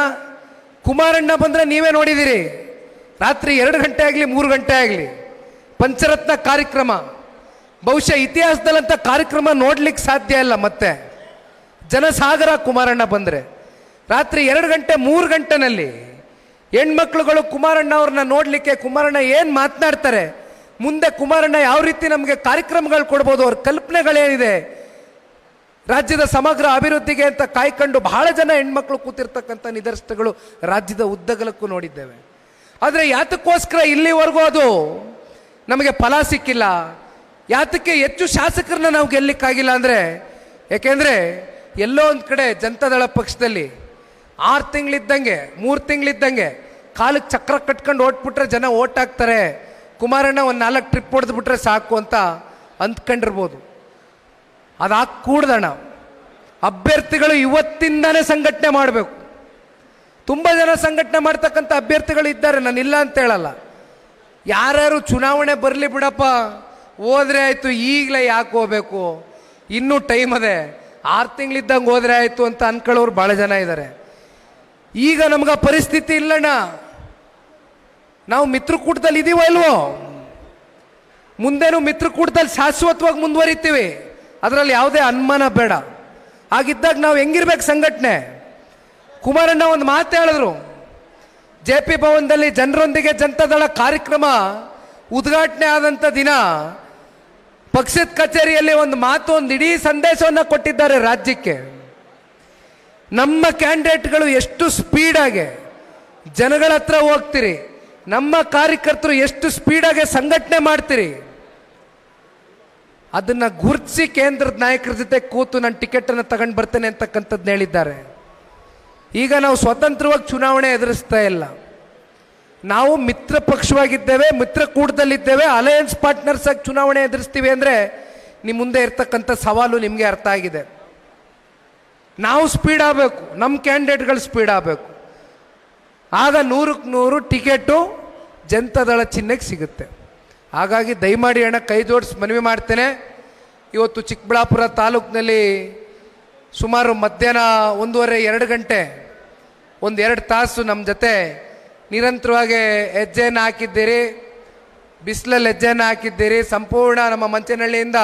ಕುಮಾರಣ್ಣ ಬಂದರೆ ನೀವೇ ನೋಡಿದ್ದೀರಿ ರಾತ್ರಿ ಎರಡು ಗಂಟೆ ಆಗಲಿ, ಮೂರು ಗಂಟೆ ಆಗಲಿ. ಪಂಚರತ್ನ ಕಾರ್ಯಕ್ರಮ. ಬಹುಶಃ ಇತಿಹಾಸದಲ್ಲಂಥ ಕಾರ್ಯಕ್ರಮ ನೋಡ್ಲಿಕ್ಕೆ ಸಾಧ್ಯ ಇಲ್ಲ ಮತ್ತೆ. ಜನಸಾಗರ ಕುಮಾರಣ್ಣ ಬಂದರೆ. ರಾತ್ರಿ ಎರಡು ಗಂಟೆ, ಮೂರು ಗಂಟೆನಲ್ಲಿ ಹೆಣ್ಮಕ್ಳುಗಳು ಕುಮಾರಣ್ಣ ಅವ್ರನ್ನ ನೋಡಲಿಕ್ಕೆ ಕುಮಾರಣ್ಣ ಏನು ಮಾತನಾಡ್ತಾರೆ? ಮುಂದೆ ಕುಮಾರಣ್ಣ ಯಾವ ರೀತಿ ನಮಗೆ ಕಾರ್ಯಕ್ರಮಗಳು ಕೊಡ್ಬೋದು? ಅವ್ರ ಕಲ್ಪನೆಗಳೇನಿದೆ? ರಾಜ್ಯದ ಸಮಗ್ರ ಅಭಿವೃದ್ಧಿಗೆ ಅಂತ ಕಾಯ್ಕೊಂಡು ಬಹಳ ಜನ ಹೆಣ್ಮಕ್ಳು ಕೂತಿರ್ತಕ್ಕಂಥ ನಿದರ್ಶನಗಳು ರಾಜ್ಯದ ಉದ್ದಗಲಕ್ಕೂ ನೋಡಿದ್ದೇವೆ. ಆದರೆ ಯಾತಕ್ಕೋಸ್ಕರ ಇಲ್ಲಿವರೆಗೂ ಅದು ನಮಗೆ ಫಲ ಸಿಕ್ಕಿಲ್ಲ. ಯಾತಕ್ಕೆ ಹೆಚ್ಚು ಶಾಸಕರನ್ನ ನಾವು ಗೆಲ್ಲಿಕ್ಕಾಗಿಲ್ಲ ಅಂದರೆ ಯಾಕೆಂದರೆ ಎಲ್ಲೋ ಒಂದು ಕಡೆ ಜನತಾದಳ ಪಕ್ಷದಲ್ಲಿ ಆರು ತಿಂಗಳಿದ್ದಂಗೆ, ಮೂರು ತಿಂಗಳಿದ್ದಂಗೆ ಕಾಲಕ್ಕೆ ಚಕ್ರ ಕಟ್ಕೊಂಡು ಓಟ್ಬಿಟ್ರೆ ಜನ ಓಟ್ ಹಾಕ್ತಾರೆ ಕುಮಾರಣ್ಣ ಒಂದು ನಾಲ್ಕು ಟ್ರಿಪ್ ಹೊಡೆದ್ಬಿಟ್ರೆ ಸಾಕು ಅಂತ ಅಂದ್ಕೊಂಡಿರ್ಬೋದು. ಅದಾಗಿ ಕೂಡ್ದಣ. ಅಭ್ಯರ್ಥಿಗಳು ಇವತ್ತಿಂದಾನೇ ಸಂಘಟನೆ ಮಾಡಬೇಕು. ತುಂಬ ಜನ ಸಂಘಟನೆ ಮಾಡ್ತಕ್ಕಂಥ ಅಭ್ಯರ್ಥಿಗಳು ಇದ್ದಾರೆ, ನಾನು ಇಲ್ಲ ಅಂತ ಹೇಳಲ್ಲ. ಯಾರ್ಯಾರು ಚುನಾವಣೆ ಬರಲಿ ಬಿಡಪ್ಪ, ಹೋದ್ರೆ ಆಯಿತು, ಈಗಲೇ ಯಾಕೆ ಹೋಗ್ಬೇಕು? ಇನ್ನೂ ಟೈಮ್ ಅದೇ. ಆರು ತಿಂಗಳಿದ್ದಂಗೆ ಹೋದ್ರೆ ಆಯಿತು ಅಂತ ಅನ್ಕೊಳ್ಳೋರು ಭಾಳ ಜನ ಇದ್ದಾರೆ ಈಗ ನಮ್ಗೆ ಪರಿಸ್ಥಿತಿ ಇಲ್ಲಣ್ಣ. ನಾವು ಮಿತ್ರಕೂಟದಲ್ಲಿ ಇದೀವೋ ಇಲ್ವೋ? ಮುಂದೇನು ಮಿತ್ರಕೂಟದಲ್ಲಿ ಶಾಶ್ವತವಾಗಿ ಮುಂದುವರಿತೀವಿ. ಅದರಲ್ಲಿ ಯಾವುದೇ ಅನುಮಾನ ಬೇಡ. ಹಾಗಿದ್ದಾಗ ನಾವು ಹೆಂಗಿರ್ಬೇಕು ಸಂಘಟನೆ? ಕುಮಾರಣ್ಣ ಒಂದು ಮಾತು ಹೇಳಿದ್ರು. ಜೆ ಪಿ ಭವನದಲ್ಲಿ ಜನರೊಂದಿಗೆ ಜನತಾದಳ ಕಾರ್ಯಕ್ರಮ ಉದ್ಘಾಟನೆ ಆದಂಥ ದಿನ ಪಕ್ಷದ ಕಚೇರಿಯಲ್ಲಿ ಒಂದು ಮಾತು, ಒಂದು ಇಡೀ ಸಂದೇಶವನ್ನು ಕೊಟ್ಟಿದ್ದಾರೆ ರಾಜ್ಯಕ್ಕೆ. ನಮ್ಮ ಕ್ಯಾಂಡಿಡೇಟ್ಗಳು ಎಷ್ಟು ಸ್ಪೀಡಾಗೆ ಜನಗಳ ಹತ್ರ ಹೋಗ್ತೀರಿ, ನಮ್ಮ ಕಾರ್ಯಕರ್ತರು ಎಷ್ಟು ಸ್ಪೀಡಾಗೆ ಸಂಘಟನೆ ಮಾಡ್ತೀರಿ, ಅದನ್ನು ಗುರುತಿಸಿ ಕೇಂದ್ರದ ನಾಯಕರ ಜೊತೆ ಕೂತು ನಾನು ಟಿಕೆಟನ್ನು ತಗೊಂಡು ಬರ್ತೇನೆ ಅಂತಕ್ಕಂಥದ್ದು ಹೇಳಿದ್ದಾರೆ. ಈಗ ನಾವು ಸ್ವತಂತ್ರವಾಗಿ ಚುನಾವಣೆ ಎದುರಿಸ್ತಾ ಇಲ್ಲ. ನಾವು ಮಿತ್ರ ಪಕ್ಷವಾಗಿದ್ದೇವೆ ಮಿತ್ರಕೂಟದಲ್ಲಿದ್ದೇವೆ ಅಲಯನ್ಸ್ ಪಾರ್ಟ್ನರ್ಸ್ ಆಗಿ ಚುನಾವಣೆ ಎದುರಿಸ್ತೀವಿ ಅಂದರೆ ನಿಮ್ಮ ಮುಂದೆ ಇರ್ತಕ್ಕಂಥ ಸವಾಲು ನಿಮಗೆ ಅರ್ಥ ಆಗಿದೆ. ನಾವು ಸ್ಪೀಡ್ ಆಗಬೇಕು. ನಮ್ಮ ಕ್ಯಾಂಡಿಡೇಟ್ಗಳು ಸ್ಪೀಡ್ ಆಗಬೇಕು. ಆಗ ನೂರಕ್ಕೆ ನೂರು ಟಿಕೆಟು ಜನತಾದಳ ಚಿಹ್ನೆಗೆ ಸಿಗುತ್ತೆ. ಹಾಗಾಗಿ ದಯಮಾಡಿ ಅಣ್ಣ, ಕೈ ಜೋಡಿಸಿ ಮನವಿ ಮಾಡ್ತೇನೆ. ಇವತ್ತು ಚಿಕ್ಕಬಳ್ಳಾಪುರ ತಾಲೂಕಿನಲ್ಲಿ ಸುಮಾರು ಮಧ್ಯಾಹ್ನ ಒಂದೂವರೆ ಎರಡು ಗಂಟೆ, ಒಂದು ಎರಡು ತಾಸು ನಮ್ಮ ಜೊತೆ ನಿರಂತರವಾಗಿ ಹೆಜ್ಜೆಯನ್ನು ಹಾಕಿದ್ದೀರಿ. ಬಿಸಿಲಲ್ಲಿ ಹೆಜ್ಜೆಯನ್ನು ಹಾಕಿದ್ದೀರಿ. ಸಂಪೂರ್ಣ ನಮ್ಮ ಮಂಚನಹಳ್ಳಿಯಿಂದ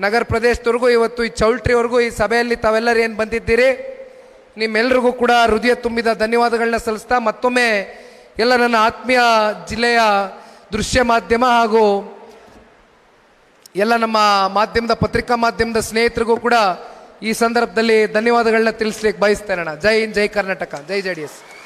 ನಗರ ಪ್ರದೇಶದವರೆಗೂ ಇವತ್ತು ಈ ಚೌಲ್ಟ್ರಿವರೆಗೂ ಈ ಸಭೆಯಲ್ಲಿ ತಾವೆಲ್ಲರೂ ಏನು ಬಂದಿದ್ದೀರಿ? ನಿಮ್ಮೆಲ್ಲರಿಗೂ ಕೂಡ ಹೃದಯ ತುಂಬಿದ ಧನ್ಯವಾದಗಳನ್ನ ಸಲ್ಲಿಸ್ತಾ ಮತ್ತೊಮ್ಮೆ ಎಲ್ಲ ನನ್ನ ಆತ್ಮೀಯ ಜಿಲ್ಲೆಯ ದೃಶ್ಯ ಮಾಧ್ಯಮ ಹಾಗೂ ಎಲ್ಲ ನಮ್ಮ ಮಾಧ್ಯಮದ ಪತ್ರಿಕಾ ಮಾಧ್ಯಮದ ಸ್ನೇಹಿತರಿಗೂ ಕೂಡ ಈ ಸಂದರ್ಭದಲ್ಲಿ ಧನ್ಯವಾದಗಳನ್ನ ತಿಳಿಸ್ಲಿಕ್ಕೆ ಬಯಸ್ತೇನೆ ಜೈ ಹಿಂದ್, ಜೈ ಕರ್ನಾಟಕ. ಜೈ ಜೆ ಎಸ್.